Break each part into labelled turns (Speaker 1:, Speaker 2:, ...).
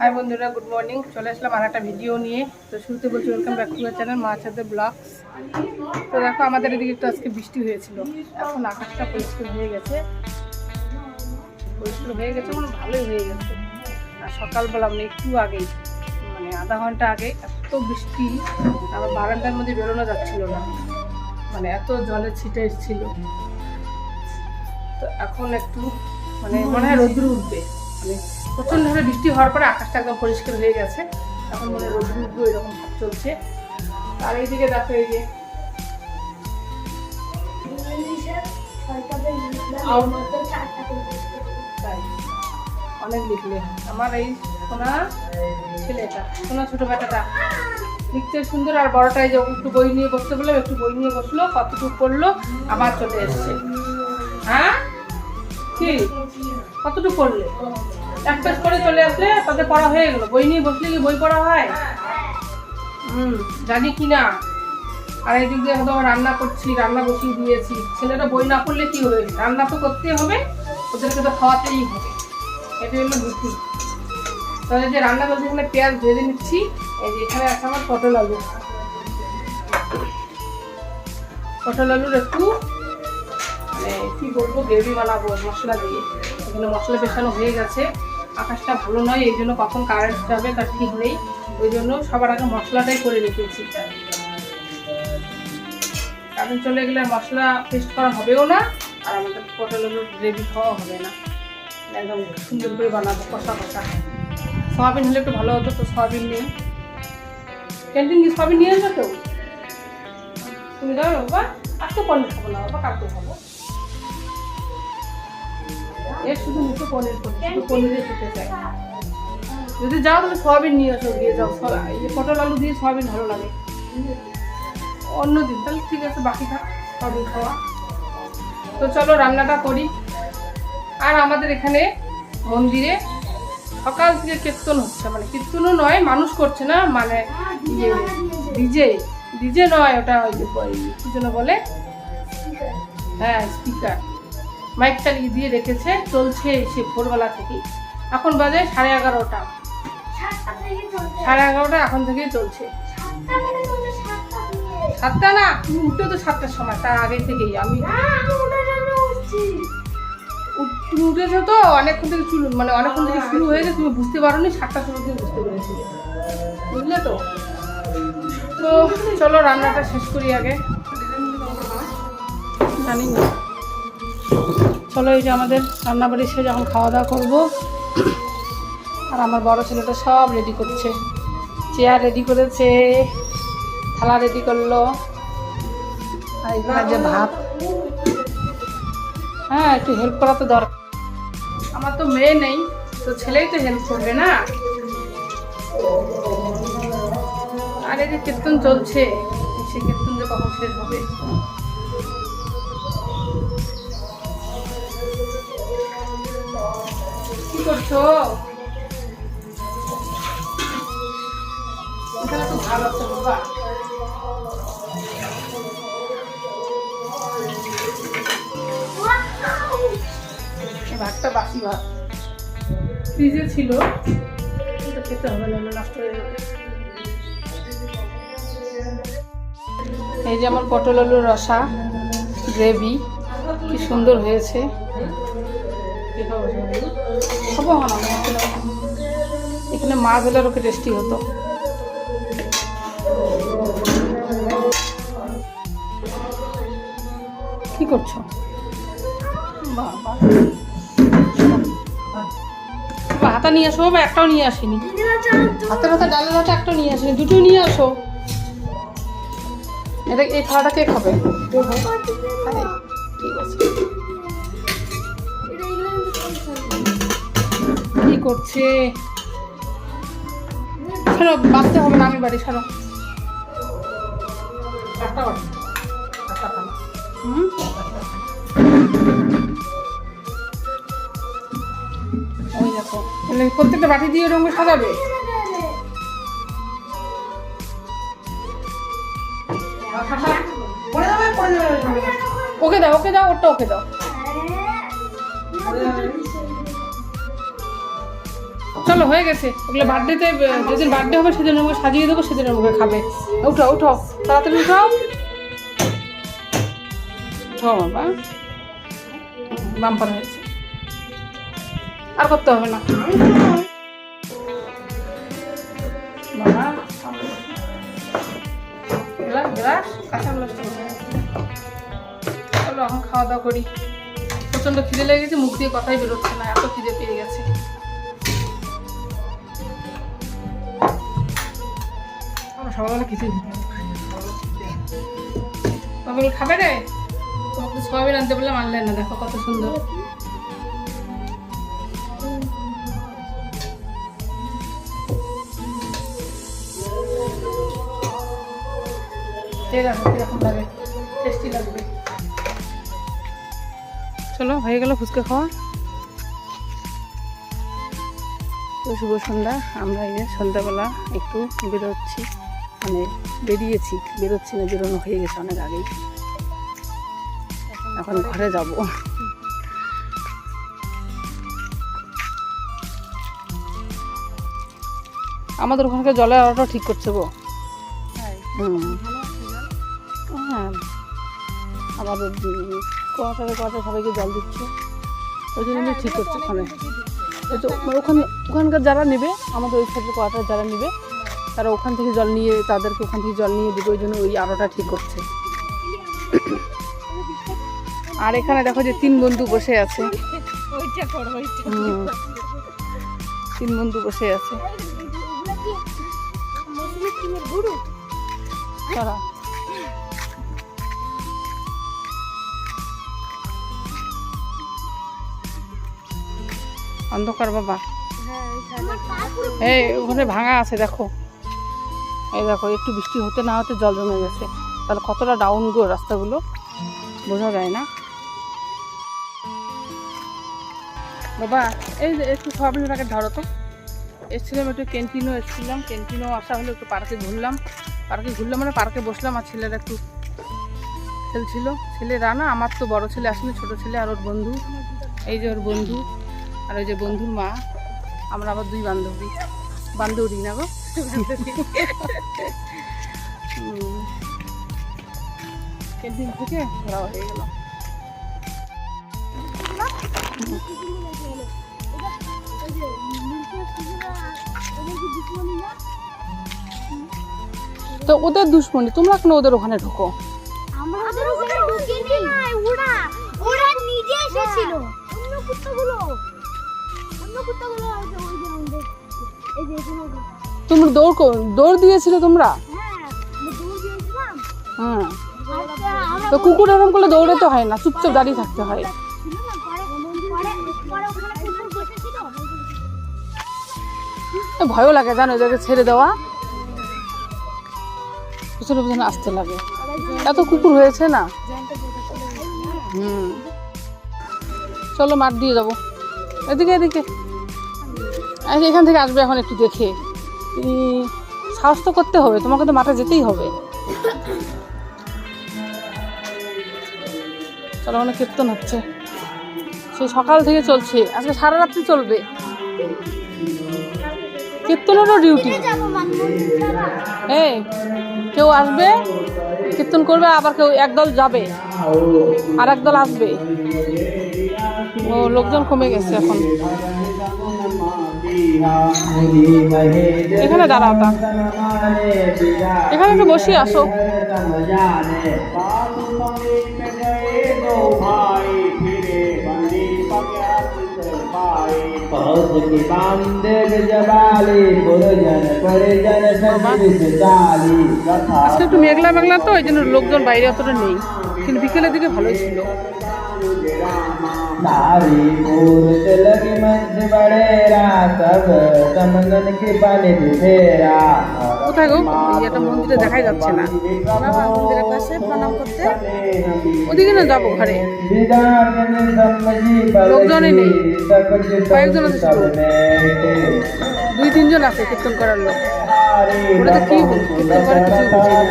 Speaker 1: High বন্ধুরা good morning চলে আসলাম আর একটা ভিডিও নিয়ে। তো শুরুতে বলছি ওয়েলকাম ব্যাক টু চ্যানেল মা ছাদে ব্লগস তো দেখো, আমাদের এদিকে একটু আজকে বৃষ্টি হয়েছিল। এখন আকাশটা পরিষ্কার হয়ে গেছে। পরিষ্কার হয়ে গেছে মানে ভালোই হয়ে গেছে। আর সকালবেলা মানে একটু আগেই মানে আধা ঘণ্টা আগে এত বৃষ্টি, আমার বারান্দার মধ্যে বেরোনো যাচ্ছিল না। মানে এত জলের ছিটে এসেছিল। তো এখন একটু মানে মনে হয় রোদ্র উঠবে। মানে প্রচণ্ডভাবে বৃষ্টি হওয়ার পরে আকাশটা একদম পরিষ্কার হয়ে গেছে। এখন মনে উঠবে এরকম চলছে। আর এইদিকে দেখো এই যে অনেক লিখলে। আমার এই সোনা ছেলেটা, সোনা ছোট বেটাটা। লিখতে সুন্দর আর বড়টাই যে একটু বই নিয়ে বসতে বললাম, একটু বই নিয়ে বসল, কতটুকু পড়ল, আবার চলে এসছে। হ্যাঁ? কি কতটুকু পড়লে এক পেজ করে চলে আসলে তাদের পড়া হয়ে গেলো। বই নিয়ে বসলে কি বই পড়া হয়? হুম, জানি কি না। আর এই দিক দিয়ে হয়তো রান্না করছি, রান্না বসিয়ে দিয়েছি। ছেলেটা বই না পড়লে কি হবে? রান্না তো করতেই হবে, ওদেরকে তো খাওয়াতেই হবে। এটা হলো বুদ্ধি তাহলে যে রান্না করছি, এখানে পেঁয়াজ ভেজে নিচ্ছি। এই যে এখানে আছে আমার পটল আলু। পটল আলুর একটু কি বলব, গ্রেভি বানাবো, মশলা দিয়ে। এখানে মশলা পেশানো হয়ে গেছে। আকাশটা ভালো নয়, এই জন্য কখন কারেন্ট যাবে তার ঠিক নেই। ওই জন্য সবার আগে মশলাটাই করে রেখেছি কারেন্ট চলে গেলে মশলা পেস্ট করা হবেও না, আর আমাদের পটল আলুর গ্রেভি খাওয়া হবে না। একদম সুন্দর করে বানাবো, কষা কষা। সয়াবিন হলে একটু ভালো হতো তো, সয়াবিন নেই ক্যান্টিন কি সয়াবিন নিয়ে আসবে কেউ তুমি দাও বাবা আর তো খাব না বাবা কাকু খাব। পনির পনিরে খেতে চাই। যদি যাও, তাহলে সয়াবিন নিয়ে আসো দিয়ে যাও। এই পটল আলু দিয়ে সয়াবিন ভালো লাগে। অন্য দিন, তাহলে ঠিক আছে, বাকি থাক, সয়াবিন খাওয়া। তো চলো, রান্নাটা করি। আর আমাদের এখানে মন্দিরে সকাল থেকে কীর্তন হচ্ছে। মানে কীর্তনও নয়, মানুষ করছে না মানে ইয়ে ডিজে। ডিজে নয়, ওটা ওই কি যেন বলে? হ্যাঁ স্পিকার। মাইক চালিয়ে দিয়ে রেখেছে চলছে সে ভোরবেলা থেকেই। এখন বাজে সাড়ে এগারোটা। সাড়ে এগারোটা এখন থেকেই চলছে। সাতটা না তুমি উঠে তো সাতটার সময় তার আগে থেকেই আমি উঠ- তুমি উঠেছো তো অনেকক্ষণ থেকে শুরু মানে অনেকক্ষণ থেকে শুরু হয়েছে তুমি বুঝতে পারো নি সাতটার সময় তুমি বুঝতে পেরেছি। বুঝলে তো? তো চলো রান্নাটা শেষ করি আগে। জানি না। চলো এই যে আমাদের রান্নাবাড়ি সে যখন খাওয়া দাওয়া করব আর আমার বড় ছেলেটা সব রেডি করছে। চেয়ার রেডি করেছে থালা রেডি করল আর যে ভাত। হ্যাঁ একটু হেল্প করা তো দরকার। আমার তো মেয়ে নেই তো ছেলেই তো হেল্প করবে না? আর এই যে কীর্তন চলছে সে কীর্তন যে কখন শেষ হবে? করছ? তো ভালো আছে বাবা। এই ভাতটা বাসি ভাত। ফ্রিজে ছিল। খেতে হবে না নষ্ট হয়ে যাবে। এই যেমন পটল আলুর রসা গ্রেভি কি সুন্দর হয়েছে। খাব না এখানে মাছ হলে ওকে টেস্টি হতো কি করছ বাবা হাতা নিয়ে আসো বাবা একটাও নিয়ে আসিনি হাতের হাতে ডালের হাতে একটাও নিয়ে আসিনি দুটোই নিয়ে আসো এটা এই খাওয়াটা কে খাবে ঠিক আছে করছে ছাড়ো বাঁচতে হবে না আমি বাড়ি ছাড়ো ওই দেখো প্রত্যেকটা বাটি দিয়ে রঙে সাজাবে ওকে দাও ওকে দাও ওটা ওকে দাও চলো, হয়ে গেছে। ওগুলো বার্থডেতে যেদিন বার্থডে হবে সেদিন ওকে সাজিয়ে দেবো, সেদিন ওকে খাবে। উঠো উঠো, তাড়াতাড়ি উঠো। উঠো বাবা বাম্পার হয়েছে। আর করতে হবে না? চলো, এখন খাওয়া দাওয়া করি। প্রচণ্ড খিদে লেগে গেছে, মুখ দিয়ে কথাই বেরোচ্ছে না, এত খিদে পেয়ে গেছে। সকালবেলা কিছুই খেতে বলে, খাবে রে? তোমাকে সয়াবিন আনতে বললাম আনলেন না দেখো কত সুন্দর। চলো হয়ে গেল ফুচকা খাওয়া। তো শুভ সন্ধ্যা আমরা এই সন্ধ্যাবেলা একটু বেরোচ্ছি। মানে বেরিয়েছি বেরোচ্ছি না বেরোনো হয়ে গেছে অনেক আগেই। এখন ঘরে যাব। আমাদের ওখানকার জলের আলোটা ঠিক করছে গো। হুম। হ্যাঁ। আমাদের কোয়ার্টারে কোয়ার্টারে সবাইকে জল দিচ্ছে। ওই জন্য ঠিক করছে ওখানে। ওই তো ওখানে ওখানকার যারা নেবে আমাদের ওই সাইডের কোয়াটার যারা নেবে তারা ওখান থেকে জল নিয়ে তাদেরকে ওখান থেকে জল নিয়ে দেবে ওই জন্য ওই আলোটা ঠিক করছে। আর এখানে দেখো যে তিন বন্ধু বসে আছে। তিন বন্ধু বসে আছে। তারা। অন্ধকার বাবা। এই ওখানে ভাঙা আছে দেখো। এই দেখো, একটু বৃষ্টি হতে না হতে জল জমে গেছে। তাহলে কতটা ডাউন গো রাস্তাগুলো? বোঝা যায় না? বাবা, এই যে একটু প্যাকেট ধরো তো। এসেছিলাম একটু ক্যান্টিনও এসেছিলাম। ক্যান্টিনও আসা হলো, একটু পার্কে ঘুরলাম। পার্কে ঘুরলাম মানে পার্কে বসলাম, আর ছেলেরা একটু খেলছিল। ছেলেরা না, আমার তো বড় ছেলে আসেনি, ছোট ছেলে আর ওর বন্ধু। এই যে ওর বন্ধু, আর ওই যে বন্ধুর মা। আমরা আবার দুই বান্ধবী। বান্ধবী না গো। ক্যান্টিন থেকে ঘোরা হয়ে গেল তো ওদের দুশ্মনী, তোমরা কেন ওদের ওখানে ঢোকো তোমরা দৌড় দৌড় দিয়েছিলে তোমরা?
Speaker 2: হ্যাঁ।
Speaker 1: তো কুকুর এরকম করলে দৌড়াতে হয় না, চুপচাপ দাঁড়িয়ে থাকতে হয়। ভয়ও লাগে, জানো এদেরকে ছেড়ে দেওয়া। পিছনে পিছনে আসতে লাগে। এত কুকুর হয়েছে না? হুম। চলো, মাঠ দিয়ে যাব। এদিকে এদিকে। এখান থেকে আসবে এখন একটু দেখে। সাহস তো করতে হবে, তোমাকে তো মাঠে যেতেই হবে। চলো, অনেক কীর্তন হচ্ছে। সেই সকাল থেকে চলছে, আজকে সারা রাত্রি চলবে। কীর্তনেরও ডিউটি এই, কেউ আসবে, কীর্তন করবে, আবার কেউ একদল যাবে, আর একদল আসবে। ও, লোকজন কমে গেছে এখন। এখানে দাঁড়াও তা। এখানে একটু বসি আসো। আজকে একটু মেঘলা মেঘলা তো ওই জন্য লোকজন বাইরে অতটা নেই। কিন্তু বিকেলের দিকে ভালোই ছিল।
Speaker 3: नारी पूरत लगी मंच बड़ेरा सब समंदन के पानी फेरा
Speaker 1: কোথায় গো এই একটা মন্দিরে দেখাই যাচ্ছে না মন্দিরের পাশে প্রণাম করতে ওদিকে না যাবো ঘরে লোকজনই নেই। কয়েকজন আছে শুধু। দুই তিনজন আছে কীর্তন করার লোক ওরা তো কি কীর্তন করে কিছুই বুঝি না।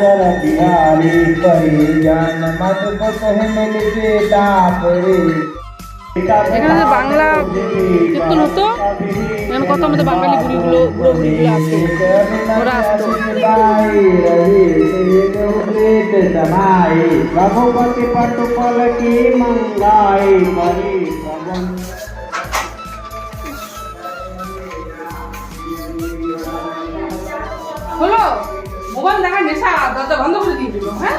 Speaker 1: এখানে যে বাংলা কীর্তন হতো, এখানে কত আমাদের বাঙালি বুড়িগুলো বুড়ো বুড়িগুলো আসতো, ওরা আসতো। হ্যাঁ?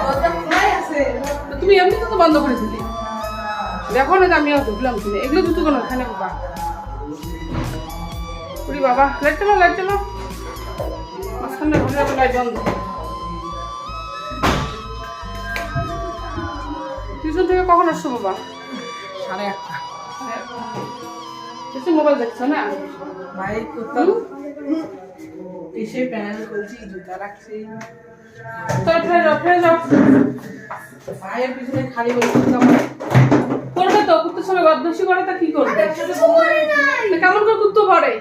Speaker 1: তুমি এমনি তো বন্ধ করে দিলি। দেখো না যে আমিও ঢুকলাম কিনে এগুলো দুটো কোনো এখানে বাবা উড়ি বাবা লাইট চালো লাইট চালো মাঝখানে ঘুরে যাবে লাইট বন্ধ। টিউশন থেকে কখন আসছো বাবা?
Speaker 4: সাড়ে আটটা।
Speaker 1: মোবাইল দেখছ না?
Speaker 4: ভাই কোথাও। এসে প্যানেল করছি জুতা রাখছি।
Speaker 1: তো যাও ফেলে যাও।
Speaker 4: ভাইয়ের পিছনে খালি
Speaker 1: করবে তো কুত্তের বদমাসি করে তা কি করবে? কেমন করে কুত্তো পড়ে?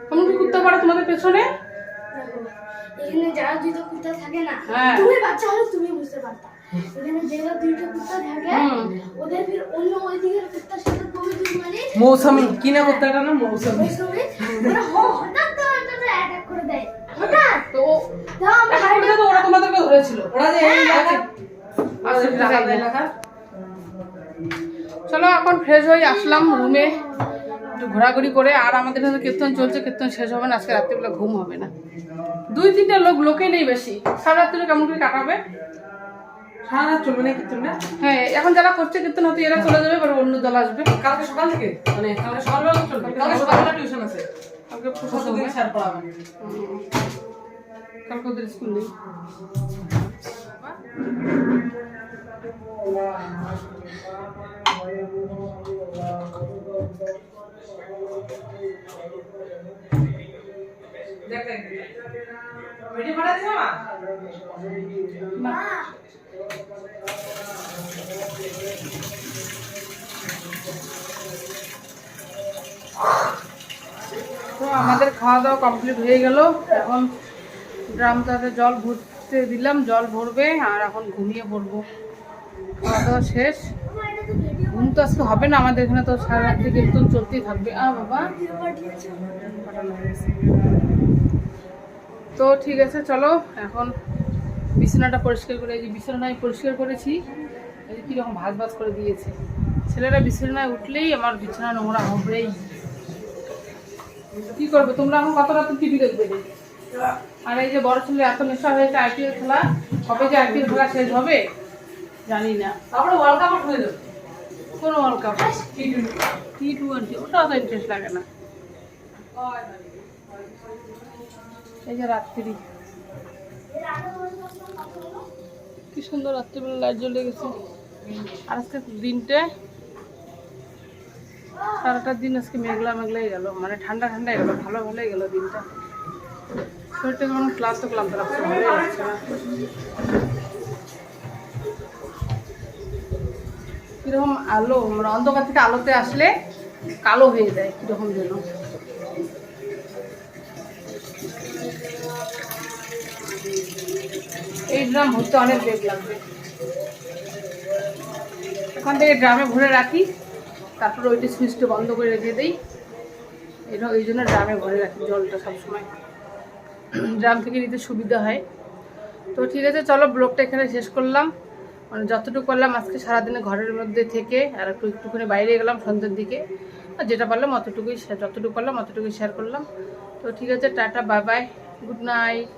Speaker 1: কেমন করে কুত্তো পড়ে তোমাদের পেছনে?
Speaker 2: এখানে যারা দুইটা কুত্তা থাকে না
Speaker 1: হ্যাঁ।
Speaker 2: তুমি বাচ্চা হলে তুমি বুঝতে পারতা। এখানে যেগুলো দুইটা কুত্তা থাকে ওদের ফির অন্য ওই দিকের কুত্তার সাথে তুমি দুই মানে
Speaker 4: মৌসুমি কিনা করতে না মৌসুমি।
Speaker 2: ওরা হ- হঠাৎ অ্যাটাক করে দেয়। হঠাৎ।
Speaker 1: তো ও
Speaker 2: দাও আমরা
Speaker 1: এখন পর্যন্ত ওরা তোমাদেরকে ধরেছিল।
Speaker 4: ওরা যে এলাকা। এলাকা
Speaker 1: চলো এখন ফ্রেশ হয়ে আসলাম রুমে একটু ঘোরাঘুরি করে আর আমাদের এখানে কীর্তন চলছে কীর্তন শেষ হবে না আজকে রাত্রিবেলা ঘুম হবে না। দুই তিনটা লোক লোকে নেই বেশি। সারা রাত্রিরে কেমন করে কাটাবে?
Speaker 4: সারা রাত চলবে না কিছু না?
Speaker 1: হ্যাঁ এখন যারা করছে কীর্তন হয়তো এরা চলে যাবে এবার অন্য দল আসবে।
Speaker 4: কালকে সকাল থেকে? মানে কালকে সকালবেলা চলবে? কালকে সকালবেলা। টিউশন আছে।
Speaker 1: কালকে
Speaker 4: প্রতিদিন স্যার পড়াবেন
Speaker 1: কালকে ওদের স্কুল নেই।
Speaker 4: মা
Speaker 1: তো আমাদের খাওয়া দাওয়া কমপ্লিট হয়ে গেল। এখন ড্রামটাতে জল ভরতে দিলাম, জল ভরবে, আর এখন ঘুমিয়ে পড়ব। খাওয়া দাওয়া শেষ। ঘুম তো আজকে হবে না, আমাদের এখানে তো সারা রাত্রি কিন্তু চলতেই থাকবে। আ বাবা। তো ঠিক আছে, চলো, এখন বিছানাটা পরিষ্কার করে, এই বিছানাটা আমি পরিষ্কার করেছি, এই যে কীরকম ভাজ ভাজ করে দিয়েছে। ছেলেরা বিছানায় উঠলেই আমার বিছানা নোংরা হবেই। কি করবে? তোমরা এখন কত রাতে টিভি দেখবে? আর এই যে বড় ছেলে এত নেশা হয়েছে, আইপিএল খেলা, কবে যে আইপিএল খেলা শেষ হবে, জানি না।
Speaker 4: তারপরে ওয়ার্ল্ড কাপ হয়ে যাবে
Speaker 1: কোনো ওয়ার্ল্ড কাপ টি টোয়েন্টি ওটা অত ইন্টারেস্ট লাগে না। এই যে রাত্রি। কি সুন্দর রাত্রিবেলা লাইট জ্বলে গেছে। আর আজকে দিনটে, সারাটা দিন আজকে মেঘলা মেঘলাই গেল মানে ঠান্ডা ঠান্ডাই গেল, ভালো ভালোই গেল দিনটা। শরীরটা যেমন ক্লান্ত ক্লান্ত লাগছে, ভালোই লাগছে না। কীরকম আলো মানে অন্ধকার থেকে আলোতে আসলে কালো হয়ে যায়, কীরকম যেন। ড্রাম ভরতে অনেক বেগ লাগবে এখান থেকে ড্রামে ভরে রাখি, তারপর ওইটা সুইচটা বন্ধ করে রেখে দিই। এটা ওই জন্য ড্রামে ভরে রাখি, জলটা সবসময়। ড্রাম থেকে নিতে সুবিধা হয়। তো ঠিক আছে, চলো ব্লগটা এখানে শেষ করলাম। মানে যতটুকু করলাম আজকে সারাদিনে ঘরের মধ্যে থেকে আর একটু একটুখানি বাইরে গেলাম সন্ধ্যের দিকে। আর যেটা পারলাম, অতটুকুই যতটুকু পারলাম, অতটুকুই শেয়ার করলাম। তো ঠিক আছে, টাটা বাই গুড নাইট